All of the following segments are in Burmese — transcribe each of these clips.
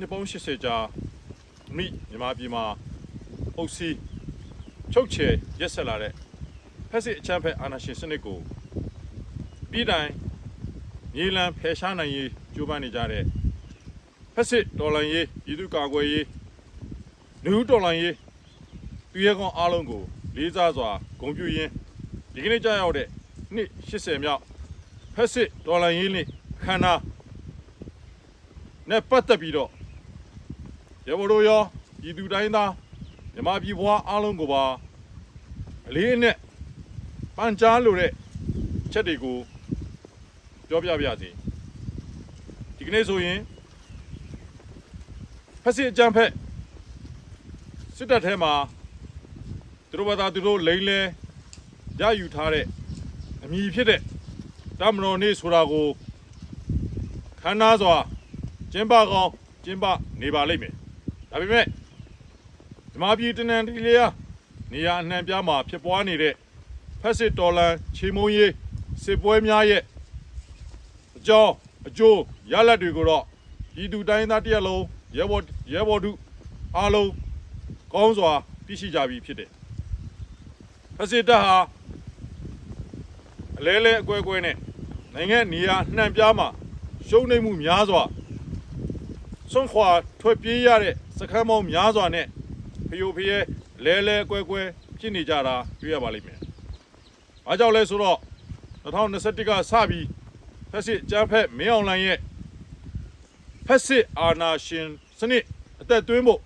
နှစ်ပေါင်း80ကြာမိမြန်မာပြည်မှာအုပ်စီးချုပ်ချယ်ရက်ဆက်လာတဲ့ဖက်စစ်အချမ်းဖက်အာဏာရှင်စနစ်ကိုပြည်တိုင်မြေလံဖယ်ရှားနိုင်ရေးကြိုးပမ်းနေကြတဲ့ဖက်စစ်တော်လှန်ရေးပြည်သူ့ကာကွယ်ရေးလူဦးတော်လှန်ရေးသူရဲကောင်းအားလုံးကို လေးစားစွာဂုဏ်ပြုရင်းဒီကနေ့ကြာရောက်တဲ့နှစ်80မြောက်ဖက်စစ်တော်လှန်ရေးနေ့ခန္ဓာနဲ့ပတ်သက်ပြီးတော့ ရဘတို့ရောပြည်သူတိုင်းသားမြမပြည်ဘွားအားလုံးကိုပါအလေးအနက်ပန်ကြားလိုတဲ့ချက်တွေကိုပြောပြပြစီဒီကနေ့ဆိုရင်ဖက်စစ်အကြမ်းဖက်စစ်တပ်ထဲမှာသူတို့ဘာသာသူတို့လိမ့်လဲရယူထားတဲ့အမည်ဖြစ်တဲ့တမတော်နေ့ဆိုတာကိုခမ်းနားစွာကျင်းပကောင်းကျင်းပနေပါလိမ့်မယ် ဒါပေမဲ့ဓမ္မပြည်တနန်တီလျာနေရာအနှံပြားမှာဖြစ်ပွားနေတဲ့ဖက်စစ်တော်လန်ချေမုံရေးစစ်ပွဲများရဲ့အကြောင်းအကျိုးရလဒ်တွေကိုတော့ဤသူတိုင်းသားတစ်ရက်လုံးရဲဘော်ရဲဘော်တို့အားလုံးကောင်းစွာသိရှိကြပြီဖြစ်တယ်ဖက်စစ်တပ်ဟာအလဲလဲအကွဲကွဲနဲ့နိုင်ငံနေရာအနှံပြားမှာရှုံးနိမ့်မှုများစွာ စွန့်ခွာထွက်ပြေးရတဲ့စခန်းပေါင်းများစွာနဲ့ဖယိုဖယဲလဲလဲကွဲကွဲဖြစ်နေကြတာတွေ့ရပါလိမ့်မယ်။အားကြောင့်လဲဆိုတော့2021ကစပြီးဖက်စစ်ကျန်းဖက်မင်းအောင်လှိုင်ရဲ့ဖက်စစ်အာဏာရှင်စနစ်အသက်သွင်းဖို့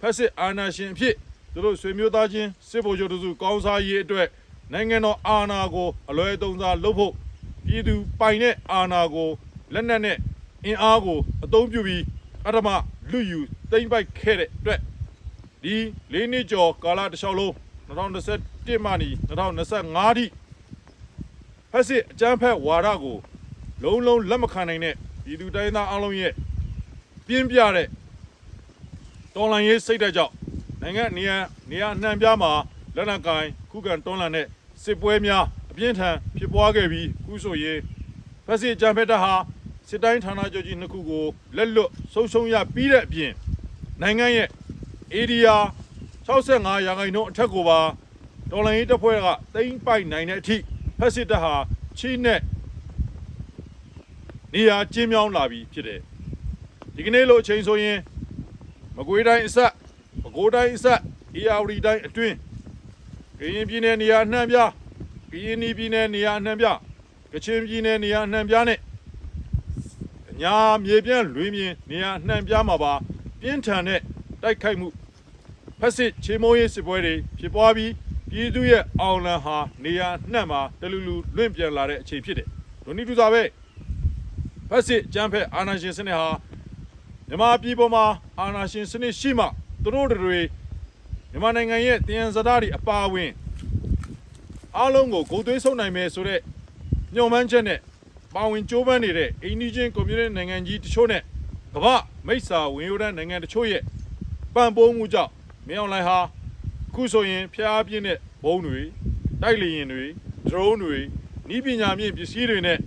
ဖက်စစ်အာဏာရှင်အဖြစ်သူတို့ဆွေမျိုးသားချင်းစစ်ဗိုလ်ချုပ်တို့စုကောင်းစားရေးအတွက်နိုင်ငံတော်အာဏာကိုအလွယ်သုံးစားလုပ်ဖို့ပြည်သူပိုင်တဲ့အာဏာကိုလက်နက်နဲ့အင်အားကိုအသုံးပြုပြီး အထမလူယူတိမ့်ပိုက်ခဲ့တဲ့အတွက်ဒီလေးနှစ်ကျော်ကာလတစ်လျှောက်လုံး2021မှနီ2025ထိဖက်စစ်အကြမ်းဖက်ဝါဒကိုလုံးလုံးလက်မခံနိုင်တဲ့ပြည်သူတိုင်းသားအလုံးရဲ့ပြင်းပြတဲ့တော်လှန်ရေးစိတ်ဓာတ်ကြောင့်နိုင်ငံနေရနေရအနှံပြားမှာလက်နက်ကိုင်ခုခံတွန်းလှန်တဲ့စစ်ပွဲများအပြင်းထန်ဖြစ်ပွားခဲ့ပြီးခုဆိုရင်ဖက်စစ်အကြမ်းဖက်တပ်ဟာ စစ်တိုင်းဌာနချုပ်ကြီးနှစ်ခုကိုလက်လွတ်ဆုံးရှုံးရပြီးတဲ့အပြင်နိုင်ငံရဲ့ဧရိယာ65ရာခိုင်နှုန်းအထက်ကိုပါတော်လိုင်းရေးတပ်ဖွဲ့ကတိမ့်ပိုက်နိုင်တဲ့အထိဖက်စစ်တပ်ဟာချီးနဲ့နေရာကျင်းမြောင်းလာပြီးဖြစ်တယ်ဒီကနေ့လိုအချိန်ဆိုရင်မကွေးတိုင်းအဆက်ပဲခူးတိုင်းအဆက်အေရဝတီတိုင်းအတွင်းကရင်ပြည်နယ်နေရာအနှံ့ပြကရင်ပြည်နယ်နေရာအနှံ့ပြကချင်ပြည်နယ်နေရာအနှံ့ပြနဲ့ ညာမြေပြန့်လွင်မြင်နေရာနှံပြားမှာပါပြင်းထန်တဲ့တိုက်ခိုက်မှုဖက်စစ်ချေမိုးရေးစစ်ပွဲတွေဖြစ်ပွားပြီးပြည်သူရဲ့အောင်လံဟာနေရာနှံ့မှာတလူလူလွင့်ပြန်လာတဲ့အချိန်ဖြစ်တယ်။ဒုနီတူစာပဲဖက်စစ်ကြမ်းဖက်အာဏာရှင်စနစ်ဟာမြန်မာပြည်ပေါ်မှာအာဏာရှင်စနစ်ရှိမှသူတို့တွေမြန်မာနိုင်ငံရဲ့တည်န်စတားတွေအပါအဝင်အားလုံးကိုဂုံသွေးဆုံနိုင်မယ်ဆိုတဲ့ညှို့မှန်းချက်နဲ့ ပါဝင်ကြိုးပမ်းနေတဲ့အိန္ဒိချင်းကွန်မြူနစ်နိုင်ငံကြီးတချို့နဲ့ကမ္ဘာမိတ်ဆာဝင်ရိုးတန်းနိုင်ငံတချို့ရဲ့ပံ့ပိုးမှုကြောင့်မင်းအောင်လှိုင်ဟာအခုဆိုရင်ဖျားပြင်းတဲ့ဘုံတွေတိုက်လေရင်တွေဒရုန်းတွေဤပညာမြင့်ပစ္စည်းတွေနဲ့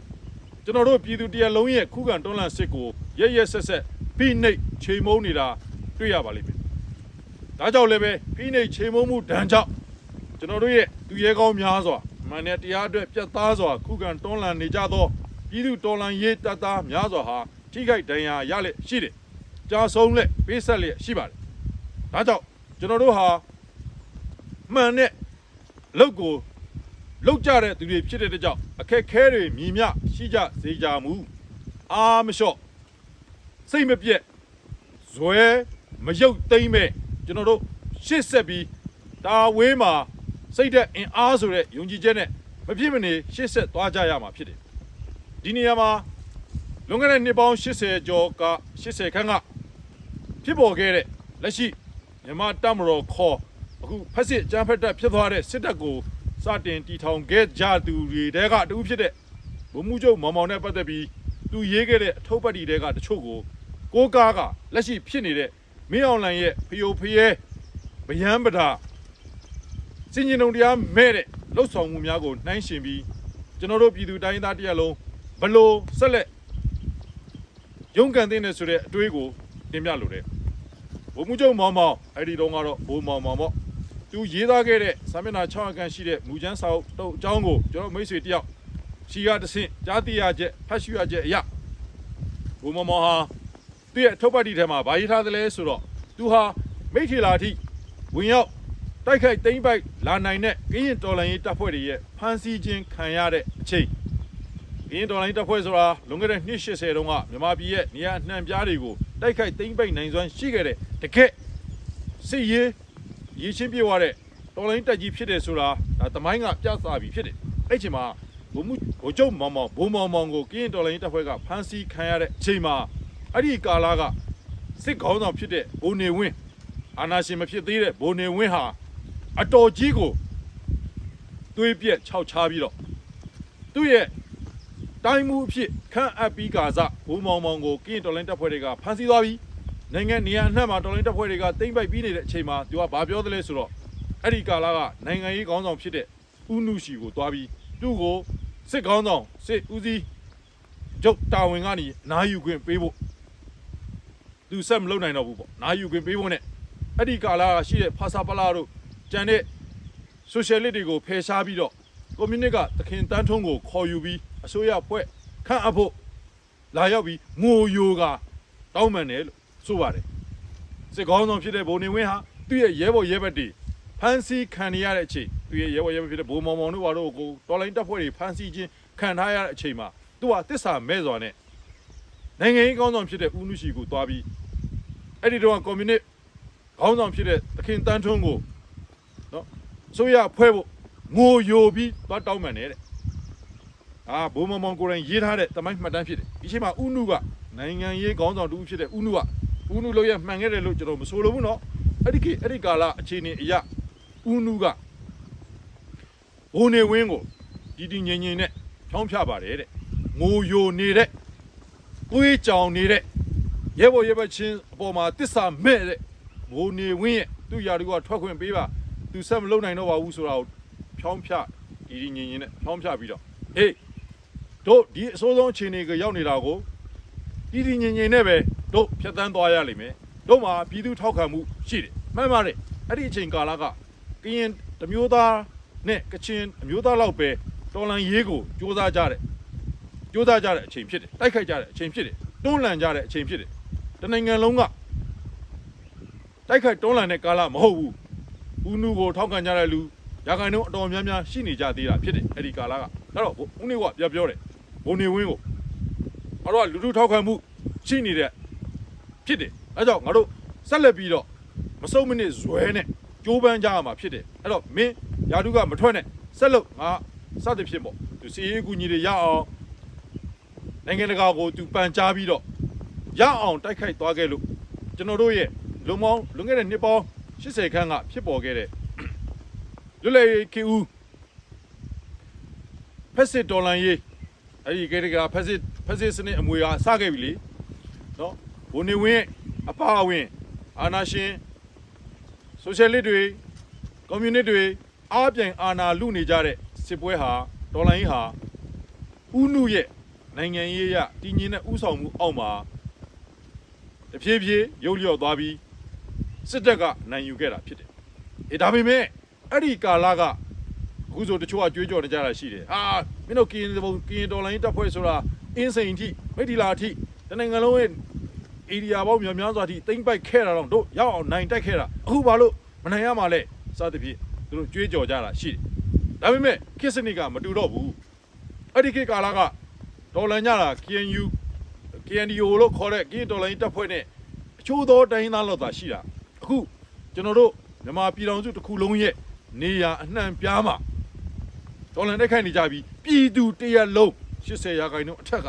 ကျွန်တော်တို့ပြည်သူတရက်လုံးရဲ့ခုခံတွန်းလှန်စစ်ကိုရရက်ဆက်ဆက်ဖိနှိပ်ချိန်မုံနေတာတွေ့ရပါလိမ့်မယ်။ဒါကြောင့်လည်းပဲဖိနှိပ်ချိန်မုံမှုဒဏ်ကြောင့်ကျွန်တော်တို့ရဲ့သူရဲကောင်းများစွာမှန်တဲ့တရားအတွက်ပြတ်သားစွာခုခံတွန်းလှန်နေကြသော ပြည်သူတော်လှန်ရေးတပ်သားများစွာဟာထိခိုက်ဒဏ်ရာရလက်ရှိတယ်။ကြာဆုံးလက်ပေးဆက်လက်ရှိပါတယ်။ဒါကြောင့်ကျွန်တော်တို့ဟာမှန်တဲ့အလုပ်ကိုလုပ်ကြတဲ့သူတွေဖြစ်တဲ့အတွက်ကြောင့်အခက်ခဲတွေမြည်မြရှိကြစေကြမူအာမလျှော့စိတ်မပြက်ဇွဲမယုတ်သိမ့်မဲ့ကျွန်တော်တို့ရှစ်ဆက်ပြီးတာဝေးမှာစိတ်တဲ့အင်အားဆိုတဲ့ယုံကြည်ချက်နဲ့မဖြစ်မနေရှစ်ဆက်သွားကြရမှာဖြစ်တယ် ဒီနေရာမှာလွန်ခဲ့တဲ့နှစ်ပေါင်း80ကျော်က80ခန်းကဖြစ်ပေါ်ခဲ့တဲ့လက်ရှိမြန်မာတပ်မတော်ခေါ်အခုဖက်စစ်အကြမ်းဖက်တပ်ဖြစ်သွားတဲ့စစ်တပ်ကိုစတင်တီထောင်ခဲ့ကြသူတွေတဲကတူဖြစ်တဲ့ဗိုလ်မှူးချုပ်မောင်မောင်နဲ့ပတ်သက်ပြီးသူရေးခဲ့တဲ့အထုပ်ပတ်တီတဲကတချို့ကိုကိုးကားကလက်ရှိဖြစ်နေတဲ့မင်းအောင်လှိုင်ရဲ့ဖျို့ဖျဲဗယံပဒါစင်ကြီးတုံတရားမဲ့တဲ့လှုပ်ဆောင်မှုများကိုနှိုင်းရှင်ပြီးကျွန်တော်တို့ပြည်သူတိုင်းသားတရက်လုံး ဘလို့ဆက်လက်ရုန်းကန်တဲ့နေဆိုတဲ့အတွေးကိုတင်ပြလိုတယ်ဘုံမှုချုပ်မောင်မောင်အဲ့ဒီတော့ကတော့ဘုံမောင်မောင်ပေါ့သူရေးသားခဲ့တဲ့စာမျက်နှာ6အခန်းရှိတဲ့မူချမ်းစာအုပ်တော့အကြောင်းကိုကျွန်တော်မိတ်ဆွေတယောက်ရှီကတဆင့်ကြားသိရချက်ဖတ်ရှုရချက်အရာဘုံမောင်မောင်ဟာသူ့ရဲ့ထုတ်ပတ်တီထဲမှာဗာရေးထားတယ်လဲဆိုတော့သူဟာမိထေလာထိဝင်ရောက်တိုက်ခိုက်သိမ့်ပိုက်လာနိုင်တဲ့ကရင်တော်လန်ရေးတပ်ဖွဲ့တွေရဲ့ဖမ်းဆီးခြင်းခံရတဲ့အချိန် ကရင်တော်လိုင်းတပ်ဖွဲ့ဆိုတာလွန်ခဲ့တဲ့နှစ်80တုန်းကမြန်မာပြည်ရဲ့နေရာအနှံ့ပြားတွေကိုတိုက်ခိုက်သိမ်းပိုက်နိုင်စွမ်းရှိခဲ့တဲ့တကက်စစ်ရေးရေးချင်းပြေသွားတဲ့တော်လိုင်းတပ်ကြီးဖြစ်တယ်ဆိုတာဒါသမိုင်းကပြသပြီးဖြစ်တယ်အဲ့ချိန်မှာဘုံမှုဘိုလ်ချုပ်မောင်မောင်ဘုံမောင်မောင်ကိုကရင်တော်လိုင်းတပ်ဖွဲ့ကဖမ်းဆီးခံရတဲ့အချိန်မှာအဲ့ဒီကာလာကစစ်ခေါင်းဆောင်ဖြစ်တဲ့ဘိုနေဝင်းအာနာရှင်မဖြစ်သေးတဲ့ဘိုနေဝင်းဟာအတော်ကြီးကိုသွေးပြက်ခြောက်ချားပြီးတော့သူ့ရဲ့ တိုင်းမှုအဖြစ်ခန့်အပ်ပြီးကာစဘူမောင်မောင်ကိုကရင်တော်လိုင်းတပ်ဖွဲ့တွေကဖမ်းဆီးသွားပြီးနိုင်ငံနေရာအနှံ့မှာတော်လိုင်းတပ်ဖွဲ့တွေကတိမ့်ပိုက်ပြီးနေတဲ့အချိန်မှာသူကဘာပြောသလဲဆိုတော့အဲ့ဒီကာလကနိုင်ငံရေးခေါင်းဆောင်ဖြစ်တဲ့ဦးနုရှိကိုသွားပြီးသူ့ကိုစစ်ခေါင်းဆောင်စစ်ဦးစီးကျုပ်တာဝန်ကနေနာယူခွင့်ပေးဖို့သူဆက်မလုပ်နိုင်တော့ဘူးပေါ့နာယူခွင့်ပေးဖို့ ਨੇ အဲ့ဒီကာလကရှိတဲ့ဖာစာပလာတို့ကျန်တဲ့ social လစ်တွေကိုဖယ်ရှားပြီးတော့ကွန်မြူနစ်ကသခင်တန်းထုံးကိုခေါ်ယူပြီး အစိုးရဖွဲ့ခန့်အပ်ဖို့လာရောက်ပြီးငိုယိုကတောင်းပန်တယ်လို့ဆိုပါတယ်စစ်ကောင်းဆောင်ဖြစ်တဲ့ဘုံနေဝင်းဟာသူ့ရဲ့ရဲဘော်ရဲဘက်တွေဖမ်းဆီးခံရတဲ့အချိန်သူ့ရဲ့ရဲဘော်ရဲဘက်ဖြစ်တဲ့ဘုံမောင်မောင်တို့ဘာလို့ကိုတော်လိုင်းတပ်ဖွဲ့တွေဖမ်းဆီးခြင်းခံထားရတဲ့အချိန်မှာသူကတစ္ဆာမဲ့စွာနဲ့နိုင်ငံရေးကောင်းဆောင်ဖြစ်တဲ့ဦးနုရှိကိုတွားပြီးအဲ့ဒီတော့ကွန်မြူနစ်ခေါင်းဆောင်ဖြစ်တဲ့သခင်တန်းထုံးကိုနော်ဆိုရဖွဲ့ဖို့ငိုယိုပြီးသွားတောင်းပန်တယ်တဲ့ အာဘုံမမောင်ကိုယ်တိုင်ရေးထားတဲ့တမိုင်းမှတ်တမ်းဖြစ်တယ်ဒီချိန်မှာဥနုကနိုင်ငံရေးခေါင်းဆောင်တူဖြစ်တဲ့ဥနုကဥနုလို့ရမှန်ခဲ့တယ်လို့ကျွန်တော်မဆိုလိုဘူးเนาะအဲ့ဒီခေတ်အဲ့ဒီကာလအခြေအနေအရဥနုကဘုံနေဝင်းကိုဒီဒီငိမ့်ငိမ့်နဲ့ဖြောင်းဖြပါတယ်တဲ့ငိုယိုနေတဲ့ကိုယ်ကြောင်နေတဲ့ရဲဘော်ရဲဘက်ချင်းအပေါ်မှာတစ္ဆာမဲ့တဲ့ဘုံနေဝင်းရဲ့သူ့ယာတူကထွက်ခွင့်ပေးပါသူဆက်မလုပ်နိုင်တော့ပါဘူးဆိုတာကို ဖြောင်းဖြဒီဒီငင်ငင်နဲ့ဖြောင်းဖြပြီးတော့ဟေး တို့ဒီအစိုးဆုံးအခြေအနေကရောက်နေတာကိုဒီဒီငင်ငင်နဲ့ပဲတို့ဖြတ်တန်းသွားရလိမ့်မယ်တို့မှာပြည်သူထောက်ခံမှုရှိတယ်မှန်ပါတယ်အဲ့ဒီအချိန်ကာလကကရင်တမျိုးသားနဲ့ကချင်အမျိုးသားလောက်ပဲတော်လန်ရေးကိုစ조사ကြတယ်စ조사ကြတဲ့အချိန်ဖြစ်တယ်တိုက်ခိုက်ကြတဲ့အချိန်ဖြစ်တယ်တွန်းလှန်ကြတဲ့အချိန်ဖြစ်တယ်တနိုင်ငံလုံးကတိုက်ခိုက်တွန်းလှန်တဲ့ကာလမဟုတ်ဘူးဦးနုကိုထောက်ခံကြတဲ့လူ ရာခိုင်နှုန်းအတော်များများရှိနေကြသေးတာဖြစ်တယ်အဲ့ဒီကာလကအဲ့တော့ဦးနေကပြပြောတယ် ဘုံနေဝင်းကိုအဲ့တော့လူထုထောက်ခံမှုရှိနေတဲ့ဖြစ်တယ်အဲ့ကြောင့်ငါတို့ဆက်လက်ပြီးတော့မစုံမနစ်ဇွဲနဲ့ကြိုးပမ်းကြရမှာဖြစ်တယ်အဲ့တော့မင်းယာတုကမထွက်နဲ့ဆက်လို့ငါစသဖြင့်ပေါ့သူစီရေးကူညီတွေရအောင်နိုင်ငံတကာကိုသူပန်ကြားပြီးတော့ရအောင်တိုက်ခိုက်သွားခဲ့လို့ကျွန်တော်တို့ရဲ့လုံမောင်းလွန်ခဲ့တဲ့နှစ်ပေါင်း80ခန်းကဖြစ်ပေါ်ခဲ့တဲ့လွတ်လပ်ရေးခေဦးဖက်စစ်ဒေါ်လန်ရေး အဲ့ဒီကေတကဖက်စစ်ဖက်စစ်စနစ်အမွေအစခဲ့ပြီလေနော်ဘုံနေဝင်းအပါအဝင်အာနာရှင်ဆိုရှယ်လစ်တွေကွန်မြူနစ်တွေအားပြိုင်အာနာလူနေကြတဲ့စစ်ပွဲဟာဒေါ်လန်ရေးဟာဥနုရဲ့နိုင်ငံရေးရတည်ငြိမ်တဲ့ဥဆောင်မှုအောက်မှာတဖြည်းဖြည်းရုပ်လျော့သွားပြီးစစ်တပ်ကနိုင်ယူခဲ့တာဖြစ်တယ်။အေးဒါပေမဲ့အဲ့ဒီကာလက အခုဆိုတချို့ကကြွေးကြော်နေကြတာရှိတယ်။အာမင်းတို့ကရင်ဘုံကရင်တော်လိုင်းတပ်ဖွဲ့ဆိုတာအင်းစိန်အထိမိထီလာအထိတနိုင်ငံလုံးရဲ့ဧရိယာပေါင်းများများစွာအထိတိမ့်ပိုက်ခဲ့တာတော့တို့ရောက်အောင်နိုင်တိုက်ခဲ့တာအခုဘာလို့မနိုင်ရမှာလဲစသဖြင့်သူတို့ကြွေးကြော်ကြတာရှိတယ်။ဒါပေမဲ့ခစ်စနစ်ကမတူတော့ဘူး။အဲ့ဒီခေတ်ကာလကဒေါ်လန်ညတာ KNU KNDO လို့ခေါ်တဲ့ကရင်တော်လိုင်းတပ်ဖွဲ့နဲ့အချို့သောတိုင်းသားလောက်သာရှိတာအခုကျွန်တော်တို့မြန်မာပြည်တော်စုတစ်ခုလုံးရဲ့နေရအနှံ့ပြားမှာ တော်လန်တိုက်ခိုက်နေကြပြီးပြည်သူတရက်လုံး80ရာခိုင်နှုန်းအထက်က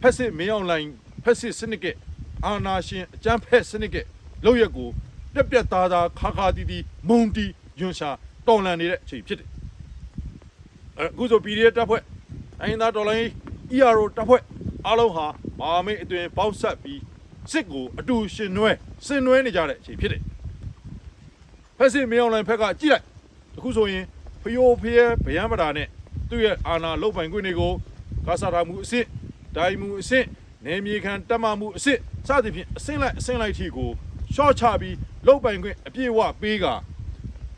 ဖက်စစ်မင်းအောင်လိုင်းဖက်စစ်စနစ်ကအာနာရှင်အကြမ်းဖက်စနစ်ကလောက်ရက်ကိုပြက်ပြက်သားသားခါခါတီးတီးမုံတီယွန်ရှာတော်လန်နေတဲ့အချိန်ဖြစ်တယ်အခုဆို PDF တပ်ဖွဲ့အရင်သားတော်လိုင်း ERO တပ်ဖွဲ့အားလုံးဟာမာမိတ်အတွင်ပေါက်ဆက်ပြီးစစ်ကိုအတူရှင်နွဲဆင်နွဲနေကြတဲ့အချိန်ဖြစ်တယ်ဖက်စစ်မင်းအောင်လိုင်းဖက်ကကြည့်လိုက်အခုဆိုရင် ဖျိုးဖျဲဗျံပဒါနဲ့သူ့ရဲ့အာနာလုတ်ပိုင်ခွင့်တွေကိုကာစာထားမှုအစ်စ်ဒိုင်မှုအစ်စ်နေမြေခံတက်မှမှုအစ်စ်စသဖြင့်အစင်းလိုက်အစင်းလိုက်ထီကိုရှော့ချပြီးလုတ်ပိုင်ခွင့်အပြည့်အဝပေးက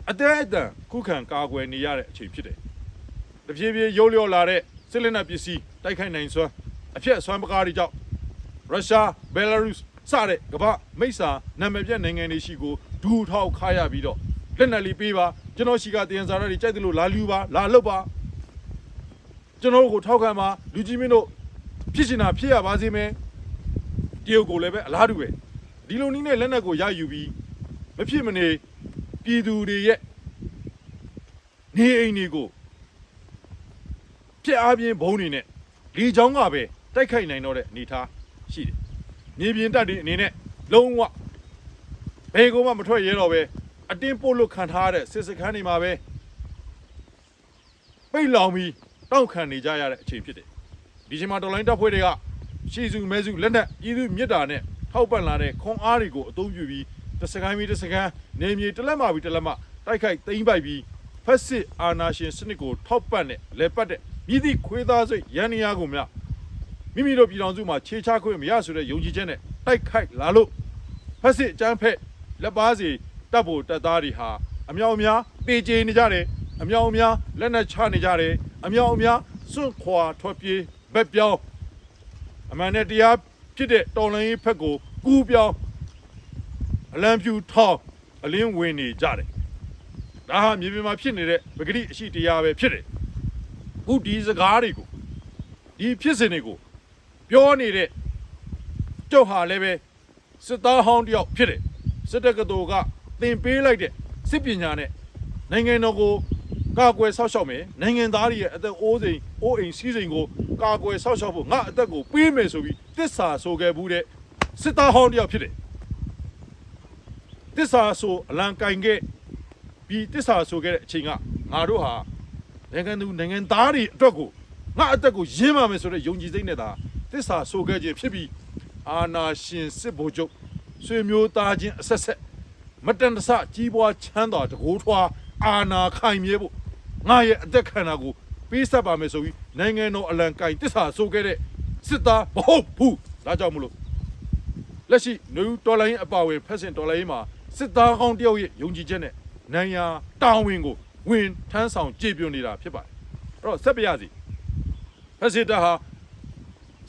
အတဲအတန်ခုခံကာကွယ်နေရတဲ့အချိန်ဖြစ်တယ်။တဖြည်းဖြည်းရုပ်လျော့လာတဲ့စစ်လက်နက်ပစ္စည်းတိုက်ခိုက်နိုင်စွမ်းအဖြစ်အစွမ်းပကားတွေကြောင့်ရုရှားဘယ်လာရုစ်စတဲ့ကမ္ဘာမိတ်ဆာနာမည်ပြနိုင်ငံတွေရှိကိုဒူထောက်ခါရပြီးတော့လက်နက်လေးပေးပါ ကျွန်တော်ရှိကတည်ရင်စာရတွေကြိုက်တယ်လို့လာလူပါလာလုတ်ပါကျွန်တော်တို့ကိုထောက်ခံပါလူကြီးမင်းတို့ဖြစ်ရှင်တာဖြစ်ရပါစေမယ်တရုတ်ကိုလည်းပဲအလားတူပဲဒီလိုနည်းနဲ့လက်နက်ကိုရယူပြီးမဖြစ်မနေပြည်သူတွေရဲ့နေအိမ်တွေကိုပြက်အားပြင်းဘုံတွေနဲ့လေချောင်းကပဲတိုက်ခိုက်နိုင်တော့တဲ့အနေအထားရှိတယ်မြေပြင်တပ်တွေအနေနဲ့လုံးဝဘယ်ကောမှမထွက်ရဲတော့ပဲ အတင်းပို့လို့ခံထားရတဲ့စစ်စခန်းတွေမှာပဲပိတ်လောင်ပြီးတောက်ခံနေကြရတဲ့အချိန်ဖြစ်တယ်ဒီချိန်မှာတော်လိုင်းတပ်ဖွဲ့တွေကရှီစုမဲစုလက်နက်ပြည်သူမြစ်တာနဲ့ထောက်ပံ့လာတဲ့ခွန်အားတွေကိုအသုံးပြုပြီးတစ်စကိုင်းပြီးတစ်စကန်းနေမြေတစ်လက်မှပြီးတစ်လက်မှတိုက်ခိုက်သိမ်းပိုက်ပြီးဖက်စစ်အာနာရှင်စနစ်ကိုထောက်ပံ့တဲ့လဲပတ်တဲ့မြည်သည့်ခွေးသားစိတ်ရန်နေရကိုမြမိမိတို့ပြည်တော်စုမှာခြေချခွင့်မရဆိုတဲ့ယုံကြည်ချက်နဲ့တိုက်ခိုက်လာလို့ဖက်စစ်အကြမ်းဖက်လက်ပါစီ တပ်ဖို့တပ်သားတွေဟာအမြောက်အများတေချေနေကြတယ်အမြောက်အများလက်နက်ချနေကြတယ်အမြောက်အများစွန့်ခွာထွက်ပြေးဘက်ပြောင်းအမှန်နဲ့တရားဖြစ်တဲ့တော်လှန်ရေးဖက်ကိုကူးပြောင်းအလံပြူထောင်းအလင်းဝင်နေကြတယ်ဒါဟာမြေပြင်မှာဖြစ်နေတဲ့ပဂတိအရှိတရားပဲဖြစ်တယ်ခုဒီစကားတွေကိုဒီဖြစ်စဉ်တွေကိုပြောနေတဲ့ကျုပ်ဟာလည်းပဲစစ်သားဟောင်းတယောက်ဖြစ်တယ်စစ်တပ်ကတော်က သင်ပေးလိုက်တဲ့စစ်ပညာနဲ့နိုင်ငံတော်ကိုကာကွယ်ဆောက်ရှောက်မယ်နိုင်ငံသားတွေရဲ့အသက်အိုးစိန်အိုးအိမ်စီးစိန်ကိုကာကွယ်ဆောက်ရှောက်ဖို့ငါအသက်ကိုပေးမယ်ဆိုပြီးတစ္ဆာဆိုခဲ့ဘူးတဲ့စစ်သားဟောင်းတယောက်ဖြစ်တယ်တစ္ဆာဆိုအလံကင်ခဲ့ပြီးတစ္ဆာဆိုခဲ့တဲ့အချိန်ကငါတို့ဟာနိုင်ငံသူနိုင်ငံသားတွေအတွက်ကိုငါအသက်ကိုရင်းပါမယ်ဆိုတဲ့ယုံကြည်စိတ်နဲ့သာတစ္ဆာဆိုခဲ့ခြင်းဖြစ်ပြီးအာနာရှင်စစ်ဗိုလ်ချုပ်ဆွေမျိုးသားချင်းအဆက်ဆက် မတန်တဆကြီးပွားချမ်းသာတကိုးထွားအာနာခိုင်မြဲဖို့ငါရဲ့အသက်ခံတာကိုပေးဆက်ပါမယ်ဆိုပြီးနိုင်ငံတော်အလံကင်တစ္ဆာဆိုခဲ့တဲ့စစ်သားမဟုတ်ဘူးဒါကြောင့်မလို့လက်ရှိနယူတော်လိုင်းအပါဝင်ဖက်စင်တော်လိုင်းမှာစစ်သားကောင်းတယောက်ရဲ့ယုံကြည်ချက်နဲ့နိုင်ငံတာဝန်ကိုဝင်ထမ်းဆောင်ကြည်ပြနေတာဖြစ်ပါတယ်အဲ့တော့ဆက်ပြရစီဖက်စစ်တပ်ဟာ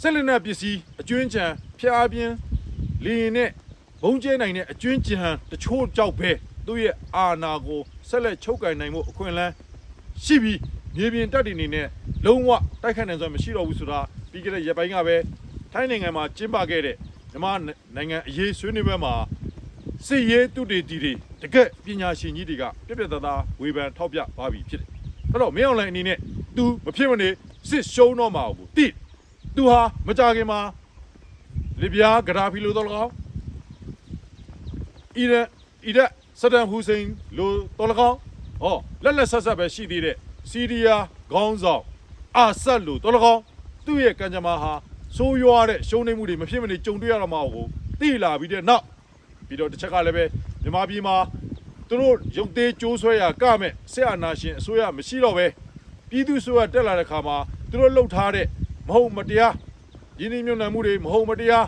ဆက်လက်နက်ပစ္စည်းအကျွင်းချံဖျားပြင်းလီရင်နဲ့ ဘုံကျဲနိုင်တဲ့အကျွင်းကြံတချို့ကြောက်ပဲသူ့ရဲ့အာနာကိုဆက်လက်ချုပ်ကင်နိုင်မှုအခွင့်အလမ်းရှိပြီးမြေပြင်တပ်တွေအနေနဲ့လုံးဝတိုက်ခတ်နိုင်စွမ်းမရှိတော့ဘူးဆိုတာပြီးခဲ့တဲ့ရက်ပိုင်းကပဲထိုင်းနိုင်ငံမှာကျင်းပခဲ့တဲ့မြန်မာနိုင်ငံအရေးဆွေးနွေးပွဲမှာစစ်ရေးတုတေတီတွေတကက်ပညာရှင်ကြီးတွေကပြက်ပြက်သားသားဝေဖန်ထောက်ပြပါပြီဖြစ်တယ်။အဲ့တော့မင်းအောင်လိုင်းအနေနဲ့ तू မဖြစ်မနေစစ်ရှုံးတော့မှာကိုတိ तू ဟာမကြခင်မှာလီဗျာဂရာဖီလိုတော့လကောက် အီရန်အီရတ်ဆဒမ်ဟူစိန်လိုတော်လကောင်းဟောလက်လက်ဆက်ဆက်ပဲရှိသေးတဲ့စီးရီးယားခေါင်းဆောင်အာဆတ်လိုတော်လကောင်းသူ့ရဲ့ကံကြမ္မာဟာဆိုးရွားတဲ့ရှုံးနေမှုတွေမဖြစ်မနေကြုံတွေ့ရတော့မှာကိုသိလာပြီးတဲ့နောက်ပြီးတော့တစ်ချက်ကလည်းပဲမြန်မာပြည်မှာသူတို့ရုပ်သေးကြိုးဆွဲရကမဲ့ဆရာနာရှင်အစိုးရမရှိတော့ပဲပြည်သူ့ဆိုရတက်လာတဲ့ခါမှာသူတို့လှုပ်ထားတဲ့မဟုတ်မတရားရင်းနှီးမြှုပ်နှံမှုတွေမဟုတ်မတရား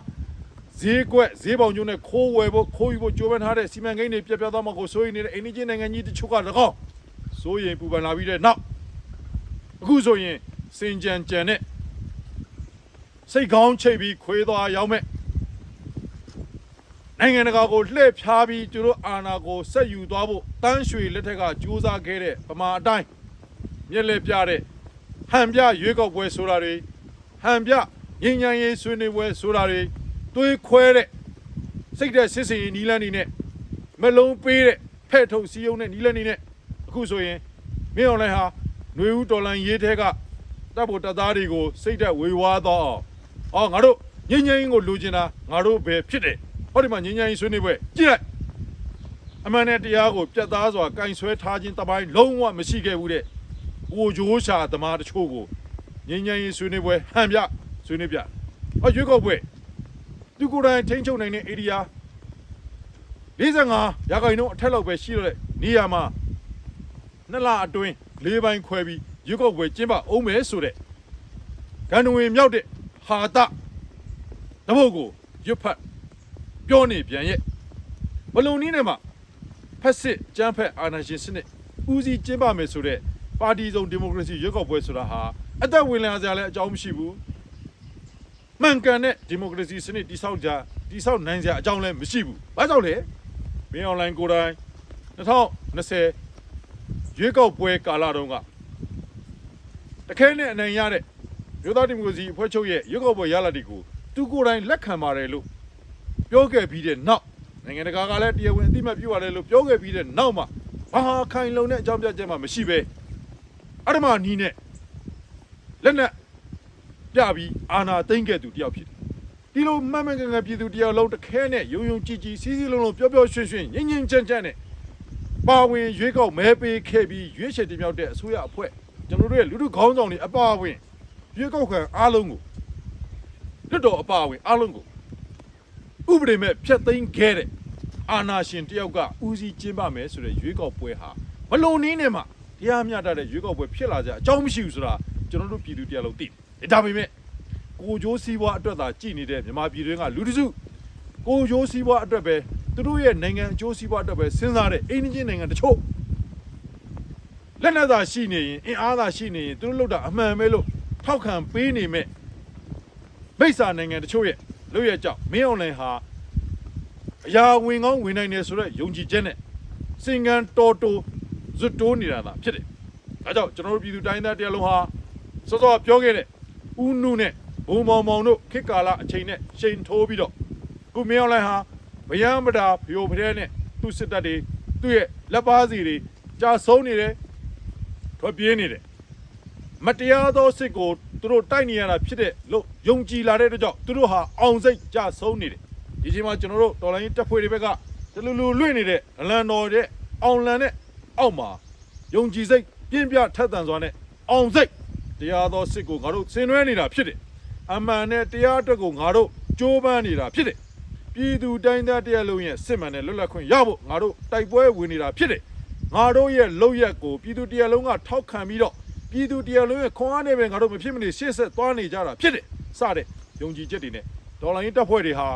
ဈေးကွက်ဈေးပေါင်ကျုံနဲ့ခိုးဝယ်ဖို့ခိုးယူဖို့ကြိုးပမ်းထားတဲ့စီမံကိန်းတွေပြတ်ပြတ်သွားမှကိုစိုးရိမ်နေတဲ့အိန္ဒိချင်းနိုင်ငံကြီးတချို့က၎င်းစိုးရိမ်ပူပန်လာပြီးတဲ့နောက်အခုဆိုရင်စင်ကြံကြံနဲ့စိတ်ကောင်းချိတ်ပြီးခွေးသွားရောက်မဲ့နိုင်ငံတကာကိုလှည့်ဖြားပြီးသူတို့အာဏာကိုဆက်ယူသွားဖို့တန်းရွှေလက်ထက်ကကြိုးစားခဲ့တဲ့ဗမာအတိုင်းမျက်လက်ပြတဲ့ဟန်ပြရွေးကောက်ပွဲဆိုတာတွေဟန်ပြငញ្ញံရေးဆွေးနွေးပွဲဆိုတာတွေ သွေးခွဲတဲ့စိတ်တဲ့စစ်စင်နီးလန်းနေနဲ့မလုံးပေးတဲ့ဖဲ့ထုတ်စီယုံနဲ့နီးလန်းနေနဲ့အခုဆိုရင်မင်းအွန်လိုင်းဟာຫນွေဦးတော်လန်ရေးထဲကတပ်ဖို့တပ်သားတွေကိုစိတ်သက်ဝေဝါးတော့အောင်အော်ငါတို့ငင်းငင်းကိုလူကျင်တာငါတို့ပဲဖြစ်တယ်ဟောဒီမှာငင်းငင်းဆွေးနေပွဲကြည့်လိုက်အမှန်နဲ့တရားကိုပြတ်သားစွာကင်ဆွဲထားခြင်းတပိုင်းလုံးဝမရှိခဲ့ဘူးတဲ့အိုဂျိုးရှာသမားတချို့ကိုငင်းငင်းဆွေးနေပွဲဟန်ပြဆွေးနေပြအော်ရွေးကောက်ပွဲ သူကိုယ်တိုင်ထိန်းချုပ်နိုင်တဲ့ area 45ရာခိုင်နှုန်းအထက်လောက်ပဲရှိတော့တဲ့နေရာမှာနှစ်လအတွင်း၄ပိုင်းခွဲပြီးရွက်ကောက်ပွဲကျင်းပအောင်မယ်ဆိုတဲ့ဂန္ဓဝင်မြောက်တဲ့ဟာတတပုတ်ကိုရွတ်ဖတ်ပြောနေပြန်ရဲ့ဘလုံနည်းနဲ့မှဖက်စစ်ကြမ်းဖက်အာဏာရှင်စနစ်ဦးစီးကျင်းပမယ်ဆိုတဲ့ပါတီစုံဒီမိုကရေစီရွေးကောက်ပွဲဆိုတာဟာအသက်ဝင်လာစရာလည်းအကြောင်းမရှိဘူး မှန်ကန်တဲ့ဒီမိုကရေစီစနစ်တိဆောက်ကြတိဆောက်နိုင်စရာအကြောင်းလည်းမရှိဘူးဘာကြောင့်လဲမင်းအွန်လိုင်းကိုယ်တိုင်2020ရွေးကောက်ပွဲကာလတုန်းကတခဲနဲ့အနိုင်ရတဲ့မြို့သားဒီမိုကရေစီအဖွဲ့ချုပ်ရဲ့ရွေးကောက်ပွဲရလဒ်တွေကိုသူကိုယ်တိုင်လက်ခံပါတယ်လို့ပြောခဲ့ပြီးတဲ့နောက်နိုင်ငံတကာကလည်းတရားဝင်အသိအမှတ်ပြုရတယ်လို့ပြောခဲ့ပြီးတဲ့နောက်မှာဘာခိုင်လုံတဲ့အကြောင်းပြချက်မှမရှိပဲအဓမ္မနီးနဲ့လက်နက် ပြပြီးအာဏာသိမ်းခဲ့သူတယောက်ဖြစ်တယ်ဒီလိုမှန်မှန်ကန်ကန်ပြည်သူတယောက်လုံးတစ်ခဲနဲ့ယုံယုံကြည်ကြည်စီးစီးလုံးလုံးပျော်ပျော်ရွှင်ရွှင်ငြိမ်ငြိမ်ချမ်းချမ်းနဲ့ပါဝင်ရွေးကောက်မဲပေးခဲ့ပြီးရွေးချယ်တင်မြှောက်တဲ့အစိုးရအဖွဲ့ကျွန်တော်တို့ရဲ့လူထုခေါင်းဆောင်တွေအပါအဝင်ရွေးကောက်ခံအားလုံးကိုလွတ်တော်အပါအဝင်အားလုံးကိုဥပဒေမဲ့ဖျက်သိမ်းခဲ့တဲ့အာဏာရှင်တယောက်ကဦးစီးကျင်းပမယ်ဆိုတဲ့ရွေးကောက်ပွဲဟာဘလုံနည်းနဲ့မှတရားမျှတတဲ့ရွေးကောက်ပွဲဖြစ်လာကြအကြောင်းမရှိဘူးဆိုတာကျွန်တော်တို့ပြည်သူတရားလုံးသိတယ် ဒါပေမဲ့ကိုကျိုးစည်းပွားအတွက်သာကြည်နေတဲ့မြန်မာပြည်တွင်းကလူတစုကိုကျိုးစည်းပွားအတွက်ပဲသူတို့ရဲ့နိုင်ငံအကျိုးစည်းပွားအတွက်ပဲစဉ်းစားတဲ့အိန္ဒိချင်းနိုင်ငံတချို့လက်နက်သာရှိနေရင်အင်အားသာရှိနေရင်သူတို့လောက်တာအမှန်ပဲလို့ထောက်ခံပေးနေမဲ့မိစ္ဆာနိုင်ငံတချို့ရဲ့လို့ရဲ့ကြောင့်မင်းအွန်လိုင်းဟာအရာဝင်ကောင်းဝင်နိုင်တယ်ဆိုတော့ယုံကြည်ချက်နဲ့စင်ကန်တော်တိုဇွတ်တိုးနေတာသာဖြစ်တယ်။ဒါကြောင့်ကျွန်တော်တို့ပြည်သူတိုင်းသားတရားလုံးဟာစောစောပြောခဲ့တဲ့ ဦးနုနဲ့ဘုံမောင်မောင်တို့ခေတ်ကာလအချိန်နဲ့ရှိန်ထိုးပြီးတော့ခုမင်းအွန်လိုင်းဟာဗျံမတာဖျို့ဖရဲနဲ့သူ့စစ်တပ်တွေသူ့ရဲ့လက်ပါစီတွေကြာဆုံးနေတယ်ထွက်ပြေးနေတယ်မတရားသောစစ်ကိုသူတို့တိုက်နေရတာဖြစ်တဲ့လို့ယုံကြည်လာတဲ့အတွက်ကြောင့်သူတို့ဟာအောင်စိတ်ကြာဆုံးနေတယ်ဒီချိန်မှာကျွန်တော်တို့တော်လိုင်းတပ်ဖွဲ့တွေဘက်ကတလူလူလွင့်နေတဲ့အလံတော်တဲ့အောင်လန်တဲ့အောက်မှာယုံကြည်စိတ်ပြင်းပြထက်သန်စွာနဲ့အောင်စိတ် တရားသောစစ်ကိုငါတို့ဆင်နွှဲနေတာဖြစ်တယ်အမှန်နဲ့တရားအတွက်ကိုငါတို့ကြိုးပမ်းနေတာဖြစ်တယ်ပြည်သူတိုင်းသားတရားလုံးရဲ့စစ်မှန်တဲ့လွတ်လပ်ခွင့်ရဖို့ငါတို့တိုက်ပွဲဝင်နေတာဖြစ်တယ်ငါတို့ရဲ့လုံရက်ကိုပြည်သူတရားလုံးကထောက်ခံပြီးတော့ပြည်သူတရားလုံးရဲ့ခွန်အားနဲ့ပဲငါတို့မဖြစ်မနေရှေ့ဆက်သွားနေကြတာဖြစ်တယ်စတဲ့ယုံကြည်ချက်တွေနဲ့ဒေါ်လာရင်းတပ်ဖွဲ့တွေဟာ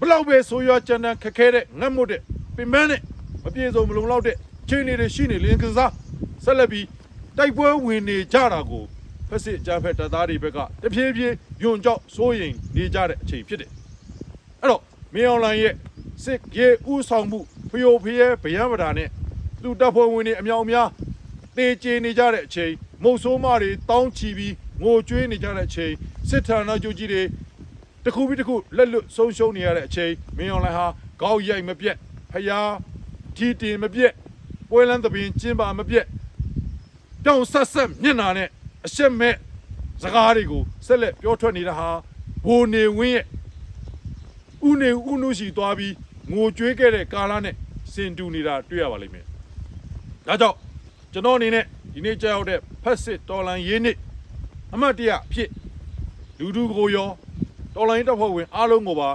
ဘလောက်ပဲဆိုးရွားကြမ်းတမ်းခက်ခဲတဲ့ငတ်မွတ်တဲ့ပင်ပန်းတဲ့မပြေစုံမလုံလောက်တဲ့ခြေအနေတွေရှိနေလင်းကစားဆက်လက်ပြီးတိုက်ပွဲဝင်နေကြတာကို ဖက်စစ်အကြမ်းဖက်တပ်သားတွေဘက်ကတဖြည်းဖြည်းယွန်ကြောက်စိုးရိမ်နေကြတဲ့အချိန်ဖြစ်တယ်။အဲ့တော့မင်းအွန်လိုင်းရဲ့စစ်ရေးဥဆောင်မှုဖျို့ဖျဲဗျံပဒါနဲ့သူတပ်ဖွဲ့ဝင်တွေအမြောက်အများတေကျေနေကြတဲ့အချိန်မုတ်ဆိုးမတွေတောင်းချီပြီးငိုကြွေးနေကြတဲ့အချိန်စစ်ဌာနချုပ်ကြီးတွေတစ်ခုပြီးတစ်ခုလက်လွတ်ဆုံးရှုံးနေရတဲ့အချိန်မင်းအွန်လိုင်းဟာခေါက်ရိုက်မပြတ်ဖျားထီတင်မပြတ်ပွဲလန်းသပင်ကျင်းပါမပြတ်တောင်ဆက်ဆက်မျက်နာနဲ့ အရှက်မဲ့စကားတွေကိုဆက်လက်ပြောထွက်နေတာဟာဘိုနေဝင်းရဲ့ဥနေဥနုရှိသွားပြီးငိုကြွေးခဲ့တဲ့ကာလနဲ့စင်တူနေတာတွေ့ရပါလိမ့်မယ်။ဒါကြောင့်ကျွန်တော်အနေနဲ့ဒီနေ့ကြောက်တဲ့ဖက်စစ်တော်လန်ရေးနစ်အမတ်တရဖြစ်လူလူကိုရောတော်လိုင်းတပ်ဖွဲ့ဝင်အားလုံးကိုပါ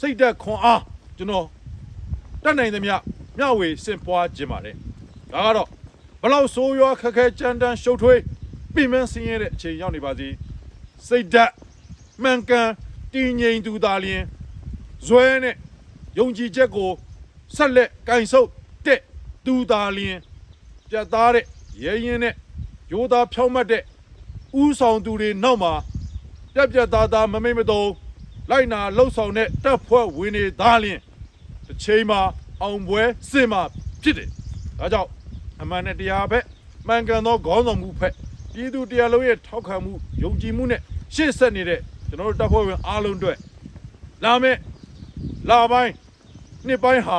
စိတ်သက်ခွန်အားကျွန်တော်တတ်နိုင်သမျှမျှဝေစင်ပွားခြင်းပါတယ်။ဒါကတော့ဘလောက်ဆိုးရွားခက်ခဲကြမ်းတမ်းရှုပ်ထွေး ပြင်မဆင်းရဲတဲ့အချိန်ရောက်နေပါစီစိတ်ဓာတ်မှန်ကန်တည်ငြိမ်သူသာလျင်ဇွဲနဲ့ယုံကြည်ချက်ကိုဆက်လက်ကင်ဆုပ်တဲ့သူသာလျင်ပြတ်သားတဲ့ရဲရင်နဲ့ရိုးသားဖြောင်းမတ်တဲ့ဥဆောင်သူတွေနောက်မှာပြက်ပြက်သားသားမမိတ်မတုံလိုက်နာလှုပ်ဆောင်တဲ့တပ်ဖွဲ့ဝင်တွေသာလျင်တစ်ချိန်မှာအောင်ပွဲစင်မှာဖြစ်တယ်ဒါကြောင့်အမှန်နဲ့တရားဘက်မှန်ကန်သောခေါင်းဆောင်မှုဖက် ပြည်သူတရားလုံးရဲ့ထောက်ခံမှုယုံကြည်မှုနဲ့ရှေ့ဆက်နေတဲ့ကျွန်တော်တို့တပ်ဖွဲ့ဝင်အားလုံးအတွက်လာမယ့်လာပိုင်းနှစ်ပိုင်းဟာ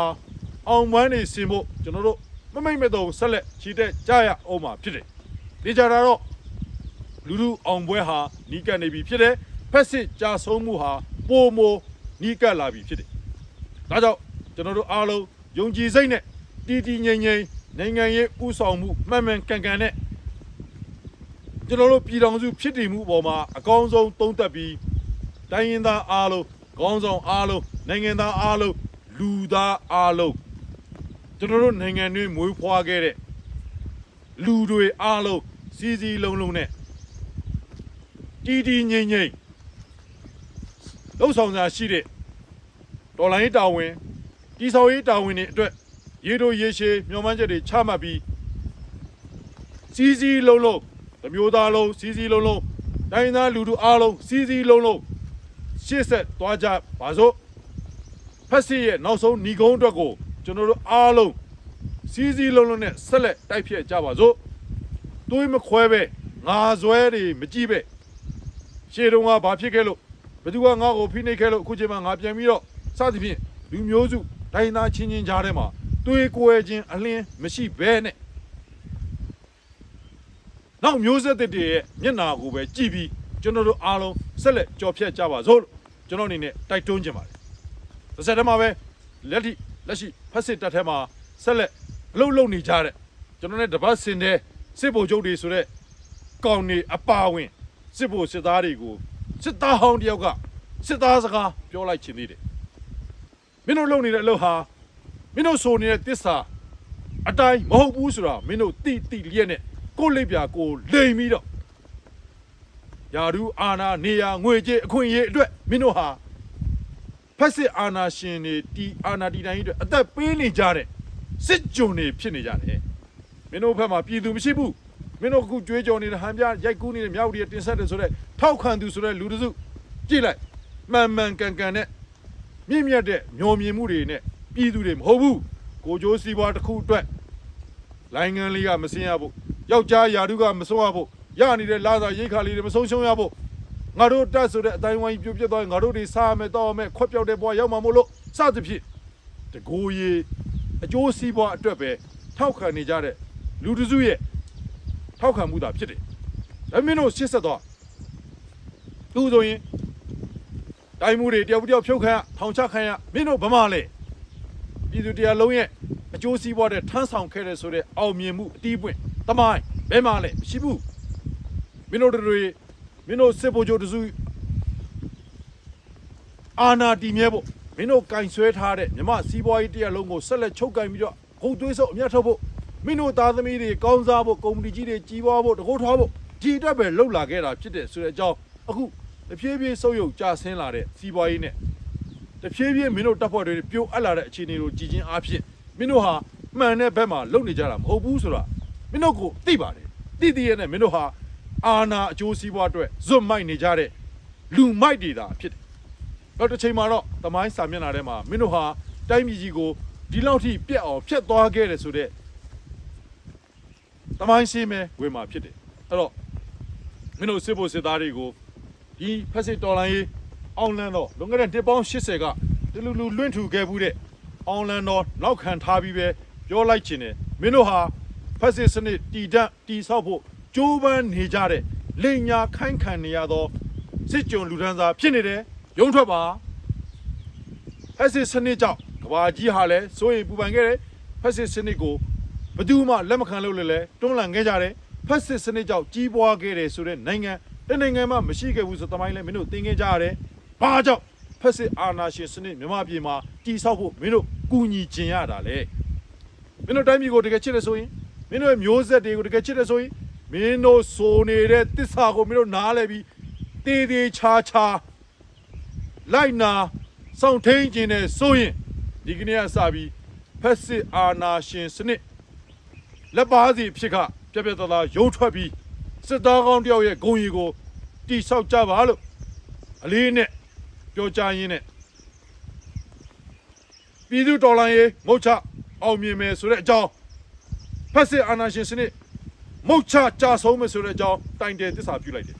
အောင်ပန်းနေစင်ဖို့ကျွန်တော်တို့မမိတ်မတော်ဆက်လက်ချီတက်ကြရအောင်မှာဖြစ်တယ်။ဒီကြတာတော့လူလူအောင်ပွဲဟာနီးကပ်နေပြီဖြစ်တယ်။ဖက်စစ်ကြာဆုံးမှုဟာပိုမိုနီးကပ်လာပြီဖြစ်တယ်။ဒါကြောင့်ကျွန်တော်တို့အားလုံးယုံကြည်စိတ်နဲ့တည်တည်ငြိမ်ငြိမ်နိုင်ငံရေးဥဆောင်မှုမှန်မှန်ကန်ကန်နဲ့ ကျွန်တော်တို့ပြည်တော်စုဖြစ်တည်မှုအပေါ်မှာအကောင်းဆုံးသုံးသပ်ပြီးတိုင်းရင်းသားအားလုံးခေါင်းဆောင်အားလုံးနိုင်ငံသားအားလုံးလူသားအားလုံးကျွန်တော်တို့နိုင်ငံတွင်းမွေးဖွားခဲ့တဲ့လူတွေအားလုံးစီစီလုံးလုံးနဲ့တည်တည်ငြိမ်ငြိမ်လှုပ်ဆောင်စာရှိတဲ့တော်လိုင်းတာဝန်တီဆောက်ရေးတာဝန်တွေအတွက်ရေတိုရေရှည်မျှော်မှန်းချက်တွေချမှတ်ပြီးစီစီလုံးလုံး တစ်မျိုးသားလုံးစီစီလုံးလုံးတိုင်းသားလူထုအားလုံးစီစီလုံးလုံးရှေ့ဆက်သွားကြပါစို့ဖက်စီရဲ့နောက်ဆုံးညီကုန်းအတွက်ကိုကျွန်တော်တို့အားလုံးစီစီလုံးလုံးနဲ့ဆက်လက်တိုက်ဖြတ်ကြပါစို့တွေးမခွဲပဲငါဇွဲတွေမကြည့်ပဲရှေ့တုန်းကဘာဖြစ်ခဲ့လို့ဘယ်သူကငါ့ကိုဖိနှိပ်ခဲ့လို့အခုချိန်မှာငါပြန်ပြီးတော့စသဖြင့်လူမျိုးစုတိုင်းသားချင်းချင်းကြားထဲမှာတွေးကွဲခြင်းအလင်းမရှိဘဲနဲ့ နောက်မျိုးဆက်တွေရဲ့မျက်နာကိုပဲကြည့်ပြီးကျွန်တော်တို့အားလုံးဆက်လက်ကြော်ဖြတ်ကြပါစို့လို့ကျွန်တော်အနေနဲ့တိုက်တွန်းခြင်းပါတယ်။တစ်ဆက်တည်းမှာပဲလက်ထိလက်ရှိဖက်စစ်တပ်ထဲမှာဆက်လက်အလုပ်လုပ်နေကြတဲ့ကျွန်တော်နဲ့တပတ်စင်တဲ့စစ်ဗိုလ်ချုပ်တွေဆိုတဲ့ကောင်တွေအပါဝင်စစ်ဗိုလ်စစ်သားတွေကိုစစ်သားဟောင်းတယောက်ကစစ်သားစကားပြောလိုက်ခြင်းသေးတယ်။မင်းတို့လုပ်နေတဲ့အလုပ်ဟာမင်းတို့ဆိုနေတဲ့တစ္ဆာအတိုင်းမဟုတ်ဘူးဆိုတာမင်းတို့တိတိလျက်နဲ့ ကိုယ်လိပ်ပြာကိုလိမ်ပြီးတော့ယာဒူအာနာနေယာငွေကြေးအခွင့်အရေးအတွက်မင်းတို့ဟာဖက်စစ်အာနာရှင်တွေတီအာနာတီတိုင်းကြီးအတွက်အသက်ပေးနေကြတဲ့စစ်ကြုံတွေဖြစ်နေကြတယ်မင်းတို့ဘက်မှာပြည်သူမရှိဘူးမင်းတို့အခုကြွေးကြော်နေတဲ့ဟန်ပြရိုက်ကူးနေတဲ့မြောက်တွေတင်ဆက်တယ်ဆိုတော့ထောက်ခံသူဆိုတဲ့လူတစ်စုကြည့်လိုက်မှန်မှန်ကန်ကန်နဲ့မြင့်မြတ်တဲ့မျောမြင်မှုတွေနဲ့ပြည်သူတွေမဟုတ်ဘူးကိုကြိုးစီးပွားတစ်ခုအတွက်လိုင်းငန်းလေးကမစင်းရဖို့ ယောက်ျားယာဓုကမဆုံးရဖို့ရနေတဲ့လာစာရိတ်ခါလေးတွေမဆုံးရှုံးရဖို့ငါတို့တက်ဆိုတဲ့အတိုင်းဝိုင်းပြိုပြက်သွားရင်ငါတို့တွေစားရမယ်တောက်ရမယ်ခွက်ပြောက်တဲ့ဘဝရောက်မှာမို့လို့စသဖြင့်တကိုးရီအကျိုးစီးပွားအတွက်ပဲထောက်ခံနေကြတဲ့လူတစ်စုရဲ့ထောက်ခံမှုသာဖြစ်တယ်ဒါမင်းတို့ရှစ်ဆက်သွားသူဆိုရင်တိုင်းမှုတွေတယောက်တစ်ယောက်ဖြုတ်ခံရထောင်ချခံရမင်းတို့ဗမာလေပြည်သူတရားလုံးရဲ့အကျိုးစီးပွားတဲ့ထမ်းဆောင်ခဲ့တဲ့ဆိုတဲ့အောင်မြင်မှုအတီးပွင့် တမိုင်းဘယ်မှလည်းမရှိဘူးမင်းတို့တွေမင်းတို့စစ်ဗိုလ်ချုပ်တစုအာနာတီမြဲဖို့မင်းတို့ကင်ဆွဲထားတဲ့မြမစီးပွားရေးတရားလုံးကိုဆက်လက်ချုပ်ကင်ပြီးတော့ဂုံသွေးစုပ်အမြတ်ထုတ်ဖို့မင်းတို့သားသမီးတွေကောင်းစားဖို့ကုမ္ပဏီကြီးတွေကြီးပွားဖို့တကုတ်ထားဖို့ဒီအတွက်ပဲလှုပ်လာခဲ့တာဖြစ်တဲ့ဆိုတဲ့အကြောင်းအခုတဖြည်းဖြည်းဆုပ်ယုပ်ကျဆင်းလာတဲ့စီးပွားရေးနဲ့တဖြည်းဖြည်းမင်းတို့တပ်ဖွဲ့တွေပြိုအပ်လာတဲ့အခြေအနေကိုကြည်ချင်းအားဖြင့်မင်းတို့ဟာမှန်တဲ့ဘက်မှာလုံနေကြတာမဟုတ်ဘူးဆိုတာ မင်းတို့ကိုသိပါတယ်သိသိရနဲ့မင်းတို့ဟာအာနာအကျိုးစီးပွားအတွက်ဇွတ်မိုက်နေကြတဲ့လူမိုက်တွေတာဖြစ်တယ်တော့တစ်ချိန်မှာတော့သမိုင်းစာမျက်နှာထဲမှာမင်းတို့ဟာတိုင်းပြည်ကြီးကိုဒီလောက်ထိပြက်အောင်ဖျက်သွားခဲ့တယ်ဆိုတဲ့သမိုင်းရှင်းမဲဝင်มาဖြစ်တယ်အဲ့တော့မင်းတို့စစ်ဖို့စစ်သားတွေကိုဒီဖက်စစ်တော်လိုင်းရေးအောင်လန်တော့လွန်ခဲ့တဲ့နှစ်ပေါင်း80ကဒီလူလူလွင့်ထူခဲ့ဘူးတဲ့အောင်လန်တော့နောက်ခံထားပြီးပဲပြောလိုက်ခြင်းနဲ့မင်းတို့ဟာ ဖက်စစ်စနစ်တည်တံ့တည်ဆောက်ဖို့ကြိုးပမ်းနေကြတဲ့လိန်ညာခိုင်းခံနေရသောစစ်ကြုံလူဒန်းစားဖြစ်နေတယ်ရုံထွက်ပါဖက်စစ်စနစ်ကြောင့်ကဘာကြီးဟာလည်းစိုးရိမ်ပူပန်ခဲ့တယ်ဖက်စစ်စနစ်ကိုဘယ်သူမှလက်မခံလို့လည်းလဲတွန်းလှန်ခဲ့ကြတယ်ဖက်စစ်စနစ်ကြောင့်ကြီးပွားခဲ့တယ်ဆိုတဲ့နိုင်ငံတနိုင်ငံမှမရှိခဲ့ဘူးဆိုသမိုင်းလဲမင်းတို့သင်ခဲ့ကြရတယ်ဘာကြောင့်ဖက်စစ်အာဏာရှင်စနစ်မြန်မာပြည်မှာတည်ဆောက်ဖို့မင်းတို့ကူညီကျင်ရတာလေမင်းတို့တိုင်းပြည်ကိုတကယ်ချစ်တယ်ဆိုရင် မင်းတို့ရဲ့မျိုးဆက်တွေကိုတကယ်ချစ်တယ်ဆိုရင်မင်းတို့ဆိုနေတဲ့တစ္ဆာကိုမင်းတို့နားလဲပြီးတေးသေးချာချာလိုက်နာစောင့်ထိန်ကျင်တဲ့ဆိုရင်ဒီကနေ့ကစပြီးဖက်စစ်အာဏာရှင်စနစ်လက်ပါစီဖြစ်ခပြက်ပြက်သားသားရုံထွက်ပြီးစစ်သားကောင်းတယောက်ရဲ့ဂုံရီကိုတိဆောက်ကြပါလို့အလေးနဲ့ပြောကြရင်းနဲ့ပြည်သူတော်လှန်ရေးမုတ်ချအောင်မြင်မယ်ဆိုတဲ့အကြောင်း ဖက်စစ်အာဏာရှင်စနစ်မုတ်ချကြဆုံးမယ်ဆိုတဲ့အကြောင်းတိုင်တယ်သစ္စာပြုလိုက်တယ်